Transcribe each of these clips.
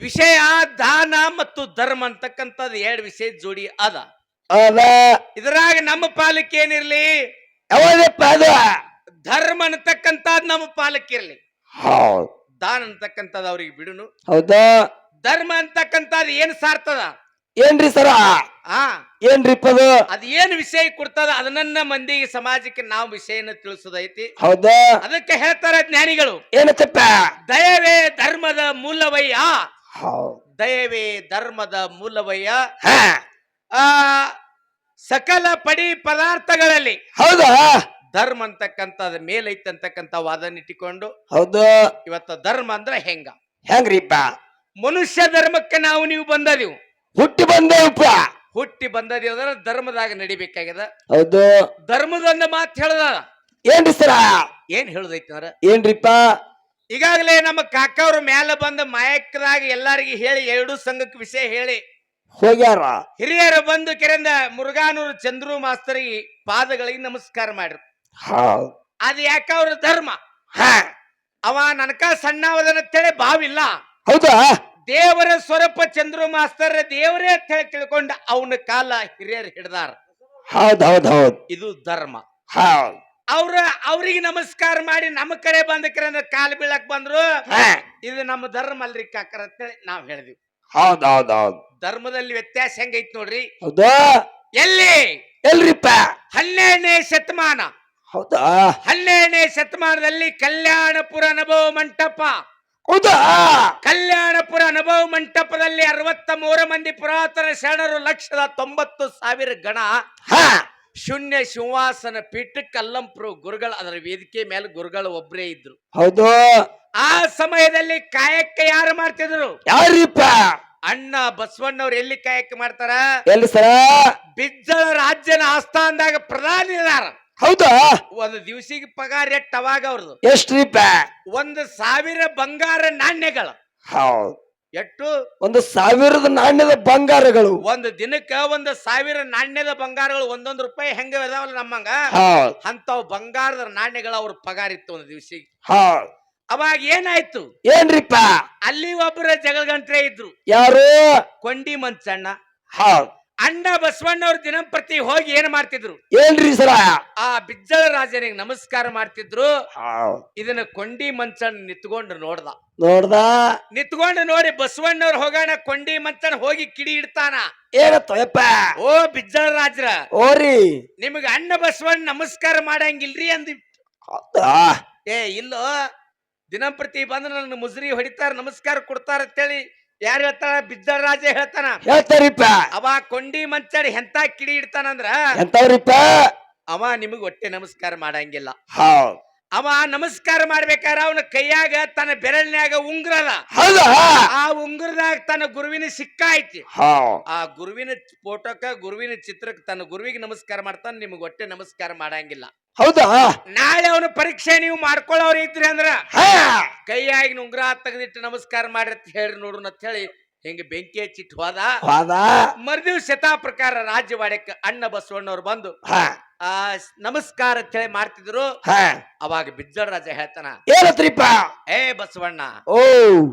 ವಿಷಯ ದಾನ ಮತ್ತು ಧರ್ಮ ಅಂತಕ್ಕಂಥದ್ದು ಎರಡು ವಿಷಯ ಜೋಡಿ ಅದ. ಅದ ಇದ್ರಾಗ ನಮ್ಮ ಪಾಲಕ್ಕೆ ಏನಿರ್ಲಿ? ಯಾವ್ದಪ್ಪ ಅದು? ಧರ್ಮ ಅಂತಕ್ಕಂಥದ್ದು ನಮ್ಮ ಪಾಲಕ್ಕಿರ್ಲಿ ಹೌದು. ದಾನ ಅಂತಕ್ಕಂಥದ್ದು ಅವ್ರಿಗೆ ಬಿಡುನು. ಹೌದಾ? ಧರ್ಮ ಅಂತಕ್ಕಂಥದ್ದು ಏನ್ ಸಾರ್ತದ ಏನ್ರಿ ಸರ? ಆ ಏನ್ರಿಪ್ಪ ಅದು? ಅದ್ ಏನ್ ವಿಷಯ ಕೊಡ್ತದ? ಅದನ್ನ ಮಂದಿಗೆ ಸಮಾಜಕ್ಕೆ ನಾವು ವಿಷಯನ ತಿಳಿಸೋದೈತಿ. ಹೌದಾ? ಅದಕ್ಕೆ ಹೇಳ್ತಾರೆ ಜ್ಞಾನಿಗಳು. ಏನತ್ತಪ್ಪ? ದಯವೇ ಧರ್ಮದ ಮೂಲವಯ್ಯ. ದಯವೇ ಧರ್ಮದ ಮೂಲವಯ್ಯ. ಹಾ. ಆ ಸಕಲ ಪಡಿ ಪದಾರ್ಥಗಳಲ್ಲಿ ಹೌದಾ? ಧರ್ಮ ಅಂತಕ್ಕಂತ ಮೇಲೈತೆ ಅಂತಕ್ಕಂಥ ವಾದನ ಇಟ್ಟುಕೊಂಡು ಹೌದು. ಇವತ್ತ ಧರ್ಮ ಅಂದ್ರೆ ಹೆಂಗ? ಹೆಂಗ್ರಿಪ್ಪ? ಮನುಷ್ಯ ಧರ್ಮಕ್ಕೆ ನಾವು ನೀವು ಬಂದದಿವು. ಹುಟ್ಟಿ ಬಂದೇವಪ್ಪ. ಹುಟ್ಟಿ ಬಂದದಿ ಅಂದ್ರೆ ಧರ್ಮದಾಗ ನಡಿಬೇಕಾಗ್ಯದ. ಹೌದು. ಧರ್ಮದ ಮಾತು ಹೇಳ್ದ. ಏನ್ರಿ ಸರ? ಏನ್ ಹೇಳುದೈತಿ ಅಂದ್ರೆ? ಏನ್ರಿಪ್ಪ? ಈಗಾಗಲೇ ನಮ್ಮ ಕಾಕವ್ರ ಮ್ಯಾಲ ಬಂದ ಮಾಯಕದಾಗ ಎಲ್ಲಾರಿಗೆ ಹೇಳಿ ಎರಡು ಸಂಘಕ್ಕೆ ವಿಷಯ ಹೇಳಿ. ಹೋಗ್ಯಾರ. ಹಿರಿಯರು ಬಂದು ಕೆರೆಂದ ಮುರುಘಾನೂರು ಚಂದ್ರು ಮಾಸ್ತರಿಗೆ ಪಾದಗಳಿಗೆ ನಮಸ್ಕಾರ ಮಾಡ್ರು. ಅದ್ ಯಾಕ ಅವ್ರ ಧರ್ಮ? ಹಾ. ಅವ ನನಕ ಹೇಳಿ ಭಾವಿಲ್ಲ ಹೌದಾ? ದೇವರ ಸ್ವರೂಪ ಚಂದ್ರು ಮಾಸ್ತರ್ ದೇವರೇ ಅಂತ ಹೇಳಿ ತಿಳ್ಕೊಂಡ ಅವನ ಕಾಲ ಹಿರಿಯರು ಹಿಡ್ದಾರ. ಹೌದ್ ಹೌದ್ ಹೌದ್. ಇದು ಧರ್ಮ. ಹೌದ್ ಅವ್ರ ಅವ್ರಿಗೆ ನಮಸ್ಕಾರ ಮಾಡಿ ನಮ್ಮ ಕಡೆ ಬಂದಕ್ರೆ ಅಂದ್ರೆ ಕಾಲ್ ಬೀಳಕ್ ಬಂದ್ರು. ಇದು ನಮ್ಮ ಧರ್ಮ ಅಲ್ರಿ ಕಾಕರ ಅಂತೇಳಿ ನಾವ್ ಹೇಳಿದ್ವಿ. ಹೌದ್ ಹೌದ್ ಹೌದ್ ಧರ್ಮದಲ್ಲಿ ವ್ಯತ್ಯಾಸ ಹೆಂಗೈತ್ ನೋಡ್ರಿ? ಹೌದಾ? ಎಲ್ಲಿ? ಎಲ್ರಿಪ್ಪ? ಹನ್ನೆರಡನೇ ಶತಮಾನ. ಹೌದಾ? ಹನ್ನೆರಡನೇ ಶತಮಾನದಲ್ಲಿ ಕಲ್ಯಾಣಪುರ ಅನುಭವ ಮಂಟಪ. ಹೌದಾ? ಕಲ್ಯಾಣಪುರ ಅನುಭವ ಮಂಟಪದಲ್ಲಿ ಅರವತ್ತ ಮೂರು ಮಂದಿ ಪುರಾತನ ಶರಣರು ಲಕ್ಷದ ತೊಂಬತ್ತು ಸಾವಿರ ಗಣ. ಹಾ. ಶೂನ್ಯ ಸಿಂಹಾಸನ ಪೀಠ ಕಲ್ಲಂಪುರ ಗುರುಗಳು ಅದರ ವೇದಿಕೆ ಮೇಲೆ ಗುರುಗಳು ಒಬ್ಬರೇ ಇದ್ರು. ಹೌದು. ಆ ಸಮಯದಲ್ಲಿ ಕಾಯಕ ಯಾರು ಮಾಡ್ತಿದ್ರು? ಯಾರಿಪ್ಪ? ಅಣ್ಣ ಬಸವಣ್ಣವ್ರು ಎಲ್ಲಿ ಕಾಯಕ ಮಾಡ್ತಾರ? ಎಲ್ಲಿ ಸರ? ಬಿಜ್ಜಳ ರಾಜ್ಯನ ಆಸ್ಥಾನದಾಗ ಪ್ರಧಾನಿ ಇದಾರ. ಹೌದಾ? ಒಂದು ದಿವಸಿಗೆ ಪಗಾರ ಎಟ್ ಅವಾಗ ಅವ್ರದ್ದು ಎಷ್ಟ್ರಿಪ್ಪ? ಒಂದು ಸಾವಿರ ಬಂಗಾರ ನಾಣ್ಯಗಳು. ಹೌದ್. ಎಷ್ಟು ಒಂದು ಸಾವಿರದ ನಾಣ್ಯದ ಬಂಗಾರಗಳು. ಒಂದು ದಿನಕ್ಕೆ ಒಂದು ಸಾವಿರ ನಾಣ್ಯದ ಬಂಗಾರಗಳು ಒಂದೊಂದು ರೂಪಾಯಿ ಹೆಂಗ ಇದಾವಲ್ಲ ನಮ್ಮಂಗ? ಅಂತವ್ ಬಂಗಾರದ ನಾಣ್ಯಗಳು ಅವ್ರ ಪಗಾರ ಇತ್ತು ಒಂದು ದಿವಸ ಹಾ. ಅವಾಗ ಏನಾಯ್ತು? ಏನ್ರಿಪ್ಪ? ಅಲ್ಲಿ ಒಬ್ಬರ ಜಗಳಗಂಟ್ರೆ ಇದ್ರು. ಯಾರು? ಕೊಂಡಿ ಮಂಚಣ್ಣ. ಹೌದ್ ಅಣ್ಣ ಬಸವಣ್ಣವ್ರ ದಿನಂಪ್ರತಿ ಹೋಗಿ ಏನ್ ಮಾಡ್ತಿದ್ರು? ಏನ್ರಿ ಸರ? ಆ ಬಿಜ್ಜಳ ರಾಜನಿಗೆ ನಮಸ್ಕಾರ ಮಾಡ್ತಿದ್ರು. ಇದನ್ನ ಕೊಂಡಿ ಮಂಚನ್ ನಿತ್ಕೊಂಡು ನೋಡ್ದ. ನೋಡ್ದ? ನಿತ್ಕೊಂಡು ನೋಡಿ ಬಸವಣ್ಣವ್ರ ಹೋಗೋಣ ಕೊಂಡಿ ಮಂಚನ್ ಹೋಗಿ ಕಿಡಿ ಇಡ್ತಾನ. ಏನ್ ಯಪ್ಪ? ಓ ಬಿಜ್ಜಳ ರಾಜ್ರ. ಓರಿ. ನಿಮಗ ಅಣ್ಣ ಬಸವಣ್ಣ ನಮಸ್ಕಾರ ಮಾಡಂಗಿಲ್ರಿ ಅಂದಿ ಏ ಇಲ್ಲೋ ದಿನಂಪ್ರತಿ ಬಂದ್ರೆ ನನ್ನ ಮುಜರಿ ಹೊಡಿತಾರ ನಮಸ್ಕಾರ ಕೊಡ್ತಾರ ಅಂತೇಳಿ ಯಾರು ಹೇಳ್ತಾರ ಬಿದ್ದರಾಜ ರಾಜ ಹೇಳ್ತಾನ. ಹೇಳ್ತಾರಿಪ್ಪ. ಅವ ಕೊಂಡಿ ಮಂಚಾಡಿ ಎಂತ ಕಿಡಿ ಇಡ್ತಾನಂದ್ರ ಎಂತವ್ರಿಪ್ಪ ಅವ ನಿಮಗ್ ಹೊಟ್ಟೆ ನಮಸ್ಕಾರ ಮಾಡಂಗಿಲ್ಲ. ಹೌದ್. ಅವ ನಮಸ್ಕಾರ ಮಾಡ್ಬೇಕಾರ ಅವನ ಕೈಯಾಗ ತನ್ನ ಬೆರಳಿನ್ಯಾಗ ಉಂಗುರ ಅದ ಆ ಉಂಗುರದಾಗ ತನ್ನ ಗುರುವಿನ ಸಿಕ್ಕ ಐತಿ. ಆ ಗುರುವಿನ ಫೋಟೋಕ ಗುರುವಿನ ಚಿತ್ರಕ್ಕೆ ತನ್ನ ಗುರುವಿಗೆ ನಮಸ್ಕಾರ ಮಾಡ್ತಾನೆ ನಿಮ್ಗೆ ಒಟ್ಟೆ ನಮಸ್ಕಾರ ಮಾಡಂಗಿಲ್ಲ. ಹೌದಾ? ನಾಳೆ ಅವನ ಪರೀಕ್ಷೆ ನೀವು ಮಾಡ್ಕೊಳ್ಳೋರು ಇದ್ರಿ ಅಂದ್ರ ಕೈಯಾಗಿ ಉಂಗ್ರ ತೆಗೆದಿಟ್ಟು ನಮಸ್ಕಾರ ಮಾಡ್ರಿ ಅಂತ ಹೇಳಿ ನೋಡು ಅಂತ ಹೇಳಿ ಹಿಂಗ ಬೆಂಕಿ ಹಚ್ಚಿಟ್ಟು ಹೋದ. ಮರ್ದಿವ್ ಶತಾ ಪ್ರಕಾರ ರಾಜ್ಯವಾಡಕ್ಕೆ ಅಣ್ಣ ಬಸವಣ್ಣವ್ರು ಬಂದು ಆ ನಮಸ್ಕಾರ ಅಂತ ಹೇಳಿ ಮಾಡ್ತಿದ್ರು ಹಾ. ಅವಾಗ ಬಿಜ್ಜಳ ರಾಜ ಹೇಳ್ತಾನ ಏನತ್ರಿಪ್ಪ ಏ ಬಸವಣ್ಣ ಓ.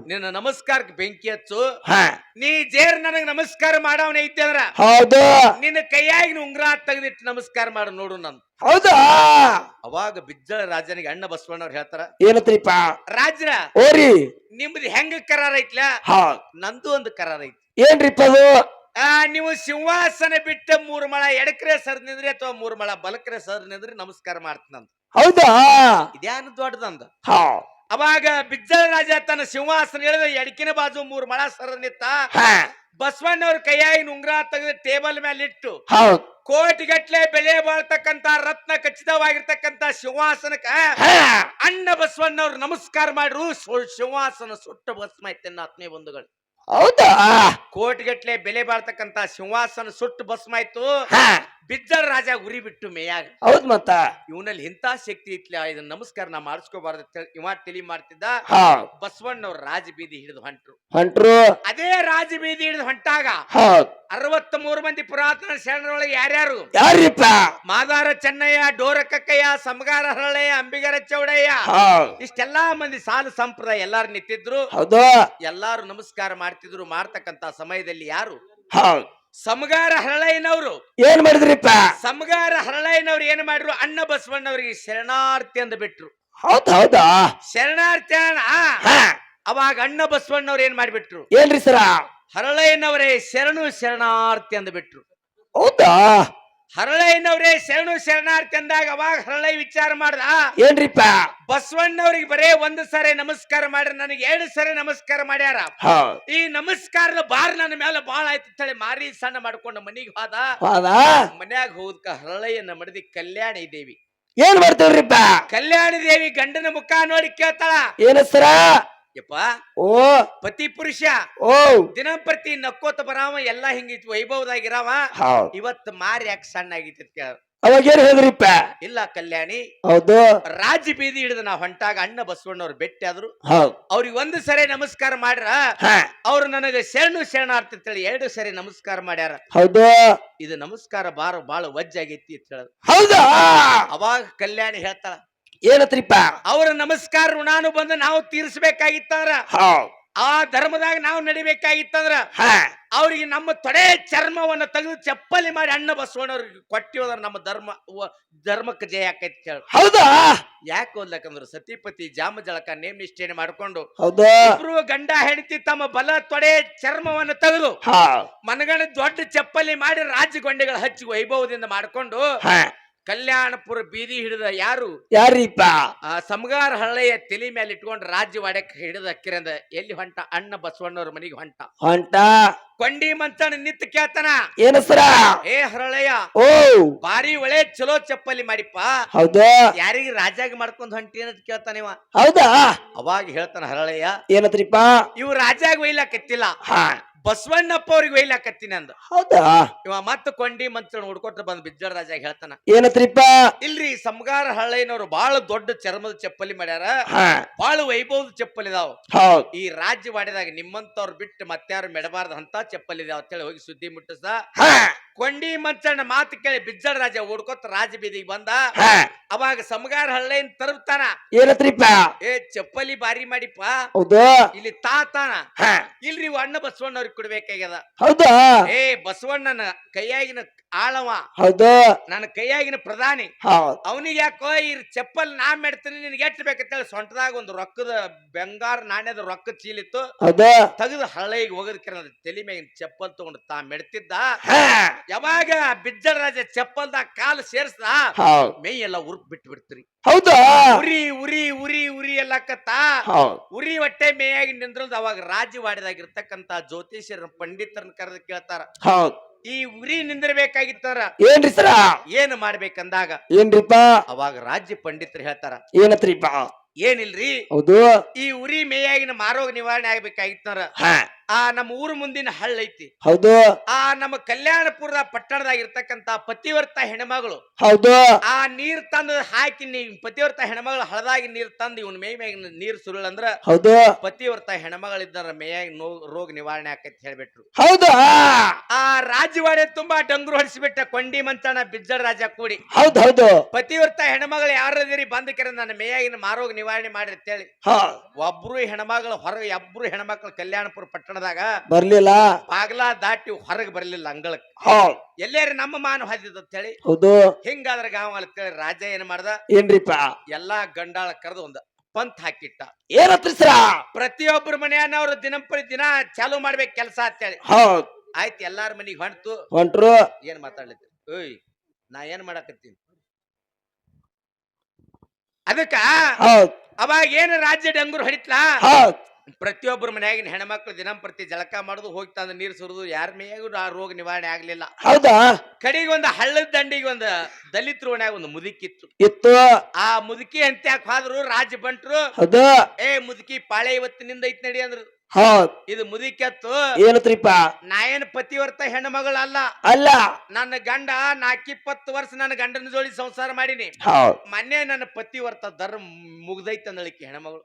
ನಿನ್ನ ನಮಸ್ಕಾರಕ್ಕೆ ಬೆಂಕಿ ಹಚ್ಚು. ಹಾ. ನೀ ಜೇರ್ ನನಗ್ ನಮಸ್ಕಾರ ಮಾಡವನ ಐತಿ ಅಂದ್ರ ಹೌದು. ನಿನ್ನ ಕೈಯಾಗಿ ಉಂಗ್ರ ತೆಗೆದಿಟ್ಟು ನಮಸ್ಕಾರ ಮಾಡು ನೋಡು ನನ್. ಹೌದಾ? ಅವಾಗ ಬಿಜ್ಜಳ ರಾಜನಿಗೆ ಅಣ್ಣ ಬಸವಣ್ಣ ಅವ್ರು ಹೇಳ್ತಾರ ಏನತ್ರಿಪ್ಪ ರಾಜ ಓರಿ. ನಿಮ್ದು ಹೆಂಗ ಕರಾರ ಐತ್ಲ? ನಂದು ಒಂದು ಕರಾರ ಐತಿ. ಏನ್ರಿಪ್ಪ ಅದು? ಆ ನೀವು ಸಿಂಹಾಸನ ಬಿಟ್ಟ ಮೂರು ಮಳ ಎಡಕ್ರೆ ಸರ್ ನಿಂದ್ರಿ ಅಥವಾ ಮೂರು ಮಳ ಬಲಕ್ರೆ ಸರ್ ನಿಂದ್ರಿ ನಮಸ್ಕಾರ ಮಾಡ್ತೀನಂತ ಹೌದಾ? ಇದ್ಯಾನು ದೊಡ್ಡದಂದ. ಅವಾಗ ಬಿಜ್ಜಳ ರಾಜ ತನ್ನ ಸಿಂಹಾಸನ ಹೇಳಿದ ಎಡಕಿನ ಬಾಜು ಮೂರು ಮಳ ಸರ್ ನಿತ್ತ ಬಸವಣ್ಣವ್ರ ಕೈಯಾಗಿ ಉಂಗ್ರ ತೆಗೆದು ಟೇಬಲ್ ಮೇಲೆ ಇಟ್ಟು ಹೌದ್. ಕೋಟಿಗಟ್ಲೆ ಬೆಲೆ ಬಾಳ್ತಕ್ಕಂತ ರತ್ನ ಖಚಿತವಾಗಿರ್ತಕ್ಕಂತ ಸಿಂಹಾಸನಕ್ಕ ಅಣ್ಣ ಬಸವಣ್ಣವ್ರು ನಮಸ್ಕಾರ ಮಾಡ್ರು. ಸಿಂಹಾಸನ ಸುಟ್ಟ ಭಸ್ಮ ಐತೆ ಆತ್ಮೀಯ ಬಂಧುಗಳು. ಹೌದಾ? ಕೋಟ್ಗಟ್ಲೆ ಬೆಲೆ ಬಾಳ್ತಕ್ಕಂತ ಸಿಂಹಾಸನ ಸುಟ್ಟು ಭಸ್ಮ ಆಯ್ತು. ರಾಜ ಉರಿ ಬಿಟ್ಟು ಮೇಯಾಗ. ಹೌದ್ ಮತ್ತ. ಇವನಲ್ಲಿ ಇಂತ ಶಕ್ತಿ ಇತ್ಲ ಇದನ್ನ ನಮಸ್ಕಾರ ನಾ ಮಾಡಿಸ್ಕೋಬಾರ್ದು ಇವ ತಿಳಿ ಮಾಡ್ತಿದ್ದ ಬಸವಣ್ಣವ್ರ ರಾಜ ಬೀದಿ ಹಿಡಿದು ಹೊಂಟ್ರು. ಹೊಂಟ್ರು. ಅದೇ ರಾಜ ಬೀದಿ ಹಿಡಿದು ಹೊಂಟಾಗ ಹೌದ್. ಅರವತ್ತ ಮೂರು ಮಂದಿ ಪುರಾತನ ಶರಣರೊಳಗೆ ಯಾರ್ಯಾರು? ಯಾರಿಪ್ಪ? ಮಾದಾರ ಚೆನ್ನಯ್ಯ ಡೋರಕಕ್ಕಯ್ಯ ಸಮಗಾರ ಹರಳಯ್ಯ ಅಂಬಿಗರ ಚೌಡಯ್ಯ. ಇಷ್ಟೆಲ್ಲಾ ಮಂದಿ ಸಾಲು ಸಂಪ್ರದಾಯ ಎಲ್ಲಾರು ನಿಂತಿದ್ರು. ಹೌದು. ಎಲ್ಲಾರು ನಮಸ್ಕಾರ ಮಾಡ್ತಿದ್ರು. ಮಾಡ್ತಕ್ಕಂತ ಸಮಯದಲ್ಲಿ ಯಾರು? ಸಮಗಾರ ಹರಳಯ್ಯನವರು ಏನ್ ಮಾಡಿದ್ರಿಪ್ಪ? ಸಮಗಾರ ಹರಳಯ್ಯನವ್ರು ಏನ್ ಮಾಡಿದ್ರು? ಅಣ್ಣ ಬಸವಣ್ಣವರಿಗೆ ಶರಣಾರ್ಥಿ ಅಂದ ಬಿಟ್ರು. ಹೌದು ಹೌದಾ? ಶರಣಾರ್ಥಿ ಅವಾಗ ಅಣ್ಣ ಬಸವಣ್ಣವ್ರು ಏನ್ ಮಾಡಿಬಿಟ್ರು? ಏನ್ರಿ ಸರ? ಹರಳಯ್ಯನವರೇ ಶರಣು ಶರಣಾರ್ಥಿ ಅಂದ್ಬಿಟ್ರು ಹೌದಾ? ಹರಳಯ್ಯನವರೇ ಶರಣು ಶರಣಾರ್ಥಿ ಅಂದಾಗ ಅವಾಗ ಹರಳಯ್ಯ ವಿಚಾರ ಮಾಡ್ದ. ಏನ್ರಿಪ್ಪ? ಬಸವಣ್ಣವ್ರಿಗೆ ಬರೇ ಒಂದು ಸಾರಿ ನಮಸ್ಕಾರ ಮಾಡ್ರಿ ನನಗೆ ಎರಡು ಸಾರಿ ನಮಸ್ಕಾರ ಮಾಡ್ಯಾರ. ಈ ನಮಸ್ಕಾರದ ಬಾರ್ ನನ್ನ ಮೇಲೆ ಬಾಳ ಆಯ್ತು ಅಂತೇಳಿ ಮಾರಿ ಸಣ್ಣ ಮಾಡ್ಕೊಂಡು ಮನಿಗೆ ಹೋದ. ಮನ್ಯಾಗ ಹೋದ್ಕ ಹರಳಯ್ಯನ ಮಡದಿ ಕಲ್ಯಾಣಿ ದೇವಿ. ಏನ್ ಮಾಡ್ತೇವ್ರಿಪ್ಪ? ಕಲ್ಯಾಣಿ ದೇವಿ ಗಂಡನ ಮುಖ ನೋಡಿ ಕೇಳ್ತಾಳ. ಏನ ಸರ? ಯಪ್ಪ? ಓ. ಪತಿ ಪುರುಷ. ಓ. ದಿನಂಪ್ರತಿ ನಕ್ಕೋತ ಬರಾವ ಎಲ್ಲಾ ಹಿಂಗಿತ್ತು ವೈಭವದಾಗಿರಾವ ಹೌದು. ಇವತ್ತು ಮಾರಿ ಯಾಕೆ ಸಣ್ಣ ಆಗಿತ್ತು ಕೇಳ ಅವಾಗ ಏನ್ ಹೇಳಿದ್ರಿಪ್ಪ ಇಲ್ಲ ಕಲ್ಯಾಣಿ. ಹೌದು. ರಾಜ ಬೀದಿ ಹಿಡಿದ ನಾ ಹೊಂಟಾಗ ಅಣ್ಣ ಬಸವಣ್ಣವ್ರು ಬೆಟ್ಟಿ ಆದ್ರು. ಹೌದ್. ಅವ್ರಿಗೆ ಒಂದು ಸರಿ ನಮಸ್ಕಾರ ಮಾಡ್ರ. ಅವ್ರು ನನಗೆ ಶರಣು ಶರಣಾರ್ಥಿ ಅಂತೇಳಿ ಎರಡು ಸರಿ ನಮಸ್ಕಾರ ಮಾಡ್ಯಾರ. ಹೌದು. ಇದು ನಮಸ್ಕಾರ ಬಾರ ಬಾಳ ವಜ್ಜಾಗೈತಿ ಅಂತ ಹೇಳ. ಹೌದಾ? ಅವಾಗ ಕಲ್ಯಾಣಿ ಹೇಳ್ತಾಳ ಏನತ್ರಿಪ್ಪ ಅವ್ರ ನಮಸ್ಕಾರ ಋಣಾನು ಬಂದು ನಾವು ತೀರ್ಸಬೇಕಾಗಿತ್ತಂದ್ರ? ಹೌದ್ ಆ ಧರ್ಮದಾಗ ನಾವು ನಡಿಬೇಕಾಗಿತ್ತಂದ್ರ? ಹಾ. ಅವ್ರಿಗೆ ನಮ್ಮ ತೊಡೆ ಚರ್ಮವನ್ನ ತೆಗೆದು ಚಪ್ಪಲಿ ಮಾಡಿ ಅಣ್ಣ ಬಸವಣ್ಣವ್ರಿಗೆ ಕೊಟ್ಟಿವದ್ರ ನಮ್ಮ ಧರ್ಮ ಧರ್ಮಕ್ಕೆ ಜಯ ಆಕೈತಿ ಕೇಳಿ. ಹೌದಾ? ಯಾಕೆ ಓದ್ಲಕಂದ್ರ? ಸತಿಪತಿ ಜಾಮ ಜಳಕ ನೇಮ್ ನಿಷ್ಠೆನೆ ಮಾಡ್ಕೊಂಡು ಹೌದು? ಇಬ್ರು ಗಂಡ ಹೆಂಡತಿ ತಮ್ಮ ಬಲ ತೊಡೆ ಚರ್ಮವನ್ನು ತೆಗೆದು ಮನಗಣ ದೊಡ್ಡ ಚಪ್ಪಲಿ ಮಾಡಿ ರಾಜಗೊಂಡೆಗಳು ಹಚ್ಚಿ ವೈಭವದಿಂದ ಮಾಡ್ಕೊಂಡು ಹಾ. ಕಲ್ಯಾಣಪುರ ಬೀದಿ ಹಿಡಿದ ಯಾರು? ಯಾರಿಪ್ಪ? ಆ ಸಮಗಾರ ಹಳ್ಳೆಯ ತಲೆ ಮೇಲೆ ಇಟ್ಕೊಂಡು ರಾಜ್ಯ ವಾಡಕ್ಕೆ ಹಿಡಿದ ಕಿರಂದ ಎಲ್ಲಿ ಹೊಂಟ? ಅಣ್ಣ ಬಸವಣ್ಣವ್ರ ಮನೆಗೆ ಹೊಂಟ. ಹೊಂಟ? ಕೊಂಡಿ ಮಂಚಣ ನಿತ್ ಕೇಳ್ತಾನ. ಏನ ಸರ ಏ ಹರಳಯ್ಯ ಓ! ಬಾರಿ ಒಳ್ಳೆ ಚಲೋ ಚಪ್ಪಲಿ ಮಾಡಿಪ್ಪ. ಹೌದಾ? ಯಾರಿಗ ರಾಜಾಗಿ ಮಾಡ್ಕೊಂಡ್ ಹೊಂಟಿ ಅಂತ ಕೇಳ್ತಾನಿವ ಹೌದಾ? ಅವಾಗ ಹೇಳ್ತಾನ ಹರಳಯ್ಯ ಏನತ್ರಿಪ್ಪ? ಇವ್ ರಾಜಾಗ ಒಯ್ಲಾಕತ್ತಿಲ್ಲ. ಹಾ. ಬಸವಣ್ಣಪ್ಪ ಅವ್ರಿಗೆ ಒಯ್ಲಾಕತ್ತೀನಿ ಅಂದ ಹೌದಾ? ಇವ ಮತ್ತ ಕೊಂಡಿ ಮಂತ್ರ ಹುಡ್ಕೊಟ್ರ ಬಂದ್ ಬಿಜ್ಜಳ ರಾಜ ಹೇಳ್ತಾನ. ಏನತ್ರಿಪ್ಪ ಇಲ್ರಿ ಸಮಗಾರ ಹಳ್ಳಿನವ್ರು ಬಹಳ ದೊಡ್ಡ ಚರ್ಮದ ಚಪ್ಪಲಿ ಮಾಡ್ಯಾರ. ಬಹಳ ವೈಭವದ ಚಪ್ಪಲಿ ಇದಾವ ಈ ಈ ರಾಜ್ಯವಾಡಿದಾಗ ನಿಮ್ಮಂತವ್ರು ಬಿಟ್ಟು ಮತ್ತಾರು ಮೆಡಬಾರ್ದು ಅಂತ ಚಪ್ಪಲಿ ಇದಾವ ಅಂತೇಳಿ ಹೋಗಿ ಸುದ್ದಿ ಮುಟ್ಟಿಸ್ದ. ಕೊಂಡಿ ಮಂಚಣ್ಣ ಮಾತು ಕೇಳಿ ಬಿಜ್ಜಳ ರಾಜ ಹುಡ್ಕೊತ ರಾಜ ಬೀದಿಗೆ ಬಂದ. ಅವಾಗ ಸಮಗಾರ ಹಳ್ಳೆಯಿಂದ ತರುತ್ತಾನ? ಏನತ್ರಿಪ್ಪ ಏ ಚಪ್ಪಲಿ ಬಾರಿ ಮಾಡಿಪ್ಪ. ಹೌದು. ಇಲ್ಲಿ ತಾತಾನ. ಇಲ್ರಿ ಇವ್ ಬಸವಣ್ಣ ಅವ್ರಿಗೆ ಕೊಡ್ಬೇಕಾಗ್ಯದ. ಹೌದಾ? ಏ ಬಸವಣ್ಣನ ಕೈಯಾಗಿನ ಆಳವ. ಹೌದು. ನನ್ನ ಕೈಯಾಗಿನ ಪ್ರಧಾನಿ. ಅವನಿಗೆ ಯಾಕೋ ಈ ಚಪ್ಪಲ್ ನಾ ಮೆಡ್ತೀನಿ ನಿನ್ಗೆ ಎಟ್ ಬೇಕಂತೇಳಿ ಸೊಂಟದಾಗ ಒಂದು ರೊಕ್ಕದ ಬೆಂಗಾರ ನಾಣ್ಯದ ರೊಕ್ಕ ಚೀಲಿತ್ತು. ಹೌದು. ತೆಗೆದು ಹಳ್ಳಿಗೆ ಹೋಗದಕ್ಕೆ ತಲೆ ಮ್ಯಾಗಿನ ಚಪ್ಪಲ್ ತಗೊಂಡು ತಾ ಮೆಡ್ತಿದ್ದ. ಯಾವಾಗ ಬಿಜ್ಜಳ ರಾಜ ಚಪ್ಪಲ್ದಾಗ ಕಾಲು ಸೇರ್ಸ್ದ? ಮೈ ಎಲ್ಲ ಉರುಪ್ ಬಿಟ್ಟು ಬಿಡ್ತೀರಿ ಹೌದಾ? ಉರಿ ಉರಿ ಉರಿ ಉರಿ ಎಲ್ಲ ಕತ್ತ ಉರಿ ಹೊಟ್ಟೆ ಮೇಯಾಗಿ ನಿಂದ್ರಲ್ದ ಅವಾಗ ರಾಜ್ಯವಾಡಿದಾಗಿರ್ತಕ್ಕಂತ ಜ್ಯೋತಿಷ್ಯರ ಪಂಡಿತರನ್ನ ಕರೆದು ಕೇಳ್ತಾರ. ಹೌದು ಈ ಉರಿ ನಿಂದಿರ್ಬೇಕಾಗಿತ್ತಾರ ಏನ್ರಿ ಸರ? ಏನ್ ಮಾಡ್ಬೇಕಂದಾಗ? ಏನ್ರಿಪ್ಪ? ಅವಾಗ ರಾಜ್ಯ ಪಂಡಿತರು ಹೇಳ್ತಾರ. ಏನತ್ರಿಪ್ಪ? ಏನಿಲ್ರಿ? ಹೌದು. ಈ ಉರಿ ಮೇಯಾಗಿನ ಮಾರೋಗ ನಿವಾರಣೆ ಆಗ್ಬೇಕಾಗಿತ್ತಾರ ಹಾ. ಆ ನಮ್ಮ ಊರು ಮುಂದಿನ ಹಳ್ಳ ಐತಿ. ಹೌದು. ಆ ನಮ್ಮ ಕಲ್ಯಾಣಪುರದ ಪಟ್ಟಣದಾಗ ಇರ್ತಕ್ಕಂತ ಪತಿವರ್ತ ಹೆಣ್ಮಗಳು. ಹೌದು. ಆ ನೀರ್ ತಂದು ಹಾಕಿ ನೀ ಪತಿವರ್ತ ಹೆಣ್ಮಗಳು ಹಳದಾಗಿ ನೀರ್ ತಂದು ಇವನ್ ಮೇ ಮ್ಯಾಗ ನೀರ್ ಸುರುಳಂದ್ರ ಹೌದು. ಪತಿವರ್ತ ಹೆಣ್ಮಗಳಿದ್ದಾರ ಮೇಯಾಗ ನೋ ರೋಗ ನಿವಾರಣೆ ಆಕೈತಿ ಹೇಳ್ಬಿಟ್ರು. ಹೌದು. ಆ ರಾಜವಾಡೆ ತುಂಬಾ ಡಂಗ್ರು ಹೊಡಿಸಿಬಿಟ್ಟ ಕೊಂಡಿ ಮಂಚಣ ಬಿಜ್ಜಳ ರಾಜ ಕೂಡಿ. ಹೌದು ಹೌದು. ಪತಿವರ್ತ ಹೆಣ್ಮಗಳು ಯಾರದಿರಿ ಬಂದ ಕೆರೆ ನನ್ನ ಮೇಯಾಗಿನ ಮಾರೋಗ ನಿವಾರಣೆ ಮಾಡಿರ್ತೇಳಿ ಒಬ್ರು ಹೆಣ್ಮಗಳು ಹೊರಗೆ ಒಬ್ರು ಹೆಣ್ಮಕ್ಳು ಕಲ್ಯಾಣಪುರ ಪಟ್ಟಣದಾಗ ಬರ್ಲಿಲ್ಲ. ಬಾಗ್ಲಾ ದಾಟಿ ಹೊರಗೆ ಬರ್ಲಿಲ್ಲ ಅಂಗಳಕ್ ಹೌದ್ ಎಲ್ಲಾರು ನಮ್ಮ ಮಾನ ಹಾದಿದ್ ಅಂತ ಹೇಳಿ ಹೌದು. ಹಿಂಗಾದ್ರ ಗಾವ ರಾಜ ಏನ್ ಮಾಡ್ದ? ಏನ್ರಿಪ್ಪ? ಎಲ್ಲಾ ಗಂಡಾಳ ಕರೆದು ಒಂದ ಪಂತ್ ಹಾಕಿಟ್ಟ. ಏನತ್ರಿ ಸರ ಪ್ರತಿಯೊಬ್ಬರ ಮನೆಯನ್ನವ್ರು ದಿನಂಪ್ರತಿ ದಿನ ಚಾಲು ಮಾಡ್ಬೇಕು ಕೆಲಸ ಅಂತೇಳಿ ಹೌದ್. ಆಯ್ತು ಎಲ್ಲಾರ ಮನಿಗ್ ಹೊಂಟು ಹೊಂಟ್ರು. ಏನ್ ಮಾತಾಡ್ಲಿತ್ತಿ ಓಯ್ ನಾ ಏನ್ ಮಾಡಾಕತ್ತೀನಿ? ಅದಕ್ಕ ಹೌದ್. ಅವಾಗ ಏನ್ ರಾಜ್ಯ ಡಂಗುರ್ ಹೊಡಿತ್ಲಾ? ಹೌದ್. ಪ್ರತಿಯೊಬ್ಬರ ಮನೆಯಾಗಿನ ಹೆಣ್ಮಕ್ಳು ದಿನಂಪ್ರತಿ ಜಳಕ ಮಾಡುದು ಹೋಗಿ ತಂದ ನೀರು ಸುರಿದು ಯಾರ ಮೇಗೂ ಆ ರೋಗ ನಿವಾರಣೆ ಆಗ್ಲಿಲ್ಲ. ಹೌದಾ? ಕಡೆಗೆ ಒಂದು ಹಳ್ಳದ ದಂಡಿಗೆ ಒಂದು ದಲಿತ ಓಣ್ಯಾಗ ಒಂದು ಮುದುಕಿತ್ತು ಇತ್ತು. ಆ ಮುದುಕಿ ಅಂತ ಯಾಕೆ ಹೋದ್ರು ರಾಜ ಬಂಟ್ರು ಹೌದು. ಏ ಮುದುಕಿ ಪಾಳೆ ಇವತ್ತಿನಿಂದ ಐತ್ ನಡಿ ಅಂದ್ರು. ಹೌದ್. ಇದು ಮುದುಕೆತ್ತು ಏನತ್ರಿಪ್ಪ ನಾ ಏನ್ ಪತಿವರ್ತ ಹೆಣ್ಮಗಳಲ್ಲ. ಅಲ್ಲ. ನನ್ನ ಗಂಡ ನಾಕಿಪ್ಪತ್ತು ವರ್ಷ ನನ್ನ ಗಂಡನ ಜೋಳಿ ಸಂಸಾರ ಮಾಡಿನಿ. ಹೌದ್. ಮೊನ್ನೆ ನನ್ನ ಪತಿವರ್ತ ಧರ್ಮ ಮುಗ್ದೈತಂದಳಿಕೆ ಹೆಣ್ಮಗಳು.